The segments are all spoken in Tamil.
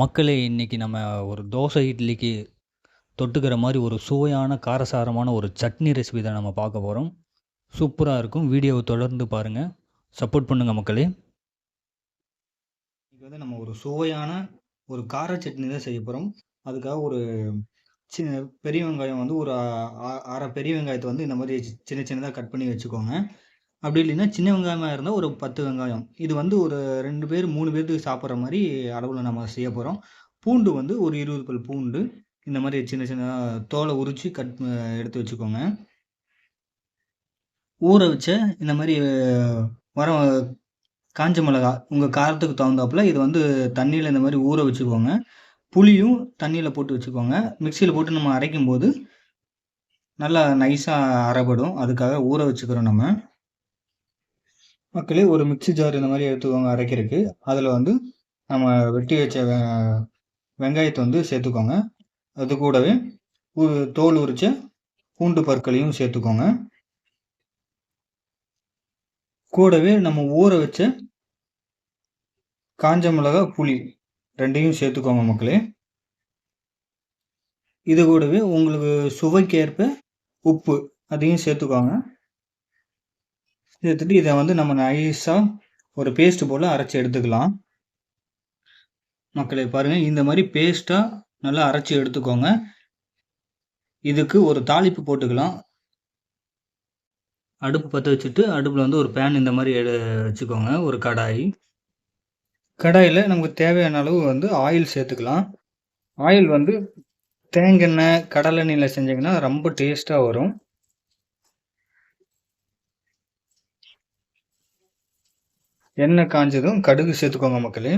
மக்களே இன்றைக்கி நம்ம ஒரு தோசை இட்லிக்கு தொட்டுக்கிற மாதிரி ஒரு சுவையான காரசாரமான ஒரு சட்னி ரெசிபி தான் நம்ம பார்க்க போகிறோம் சூப்பராக இருக்கும். வீடியோவை தொடர்ந்து பாருங்கள் சப்போர்ட் பண்ணுங்கள் மக்களே. இன்றைக்கி வந்து நம்ம ஒரு சுவையான ஒரு கார சட்னி தான் செய்ய போகிறோம் அதுக்காக ஒரு சின்ன பெரிய வெங்காயம் வந்து ஒரு அரை பெரிய வெங்காயத்தை வந்து இந்த மாதிரி சின்ன சின்னதாக கட் பண்ணி வச்சுக்கோங்க. அப்படி இல்லைன்னா சின்ன வெங்காயமாக இருந்தால் ஒரு பத்து வெங்காயம். இது வந்து ஒரு ரெண்டு பேர் மூணு பேர்த்துக்கு சாப்பிட்ற மாதிரி அளவில் நம்ம செய்ய போகிறோம் பூண்டு வந்து ஒரு இருபது பல் பூண்டு. இந்த மாதிரி சின்ன சின்ன தோலை உரித்து கட் எடுத்து வச்சுக்கோங்க. ஊற வச்ச இந்த மாதிரி வர காஞ்ச மிளகா உங்கள் காரத்துக்கு தகுந்தாப்புல இது வந்து தண்ணியில் இந்த மாதிரி ஊற வச்சுக்கோங்க. புளியும் தண்ணியில் போட்டு வச்சுக்கோங்க. மிக்சியில் போட்டு நம்ம அரைக்கும் போது நல்லா நைஸாக அரைப்படும் அதுக்காக ஊற வச்சுக்கிறோம் நம்ம. மக்களே ஒரு மிக்சி ஜார் இந்த மாதிரி எடுத்துக்கோங்க அரைக்கிறதுக்கு அதில் வந்து நம்ம வெட்டி வச்ச வெங்காயத்தை வந்து சேர்த்துக்கோங்க. அது கூடவே தோல் உரிச்ச பூண்டு பற்களையும் சேர்த்துக்கோங்க. கூடவே நம்ம ஊற வச்ச காஞ்ச மிளகா புளி ரெண்டையும் சேர்த்துக்கோங்க மக்களே. இது கூடவே உங்களுக்கு சுவைக்கேற்ப உப்பு அதையும் சேர்த்துக்கோங்க. எடுத்துட்டு இதை வந்து நம்ம நைஸாக ஒரு பேஸ்ட் போல் அரைச்சி எடுத்துக்கலாம். மக்களை பாருங்கள் இந்த மாதிரி பேஸ்ட்டாக நல்லா அரைச்சி எடுத்துக்கோங்க. இதுக்கு ஒரு தாளிப்பு போட்டுக்கலாம். அடுப்பு பற்ற வச்சுட்டு அடுப்பில் வந்து ஒரு பேன் இந்த மாதிரி எடு வச்சுக்கோங்க ஒரு கடாய். கடாயில் நமக்கு தேவையான அளவு வந்து ஆயில் சேர்த்துக்கலாம். ஆயில் வந்து தேங்கெண்ணெய் கடலெண்ணெயில் செஞ்சிங்கன்னா ரொம்ப டேஸ்ட்டாக வரும். எண்ணெய் காஞ்சதும் கடுகு சேர்த்துக்கோங்க மக்களே.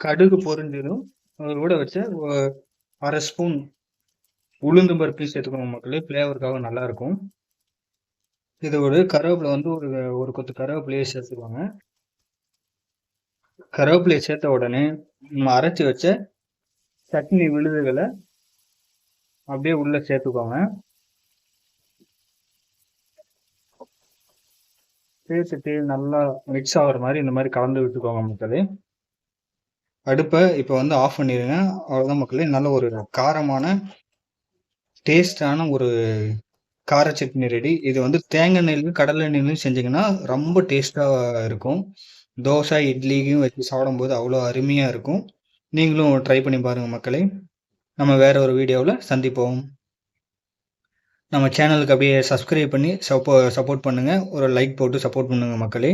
கடுகு பொரிஞ்சதும் கூட வச்ச அரை ஸ்பூன் உளுந்து பருப்பி சேர்த்துக்கோங்க மக்களே. ஃப்ளேவருக்காக நல்லா இருக்கும் இதோட கருவேப்பிலை வந்து ஒரு ஒரு கொத்து கருவேப்பிலையே சேர்த்துக்குவாங்க கருவேப்பிலையை சேர்த்த உடனே நம்ம அரைச்சி வச்ச சட்னி விழுதுகளை அப்படியே உள்ளே சேர்த்துக்கோங்க. சேர்த்துட்டு நல்லா மிக்ஸ் ஆகிற மாதிரி இந்த மாதிரி கலந்து விட்டுக்கோங்க மக்களே. அடுப்பை இப்போ வந்து ஆஃப் பண்ணிடுங்க. அவ்வளோதான் மக்களே. நல்ல ஒரு காரமான டேஸ்டான ஒரு கார சட்னி ரெடி இது வந்து தேங்காய் நெல்லும் கடலை நெல்லும் செஞ்சிங்கன்னா ரொம்ப டேஸ்ட்டாக இருக்கும். தோசை இட்லிக்கும் வச்சு சாப்பிடும்போது அவ்வளோ அருமையாக இருக்கும். நீங்களும் ட்ரை பண்ணி பாருங்கள் மக்களே. நம்ம வேற ஒரு வீடியோவில் சந்திப்போம். நம்ம சேனலுக்கு அப்படியே சப்ஸ்கிரைப் பண்ணி சப்போ சப்போர்ட் பண்ணுங்கள் ஒரு லைக் போட்டு சப்போர்ட் பண்ணுங்கள் மக்களே.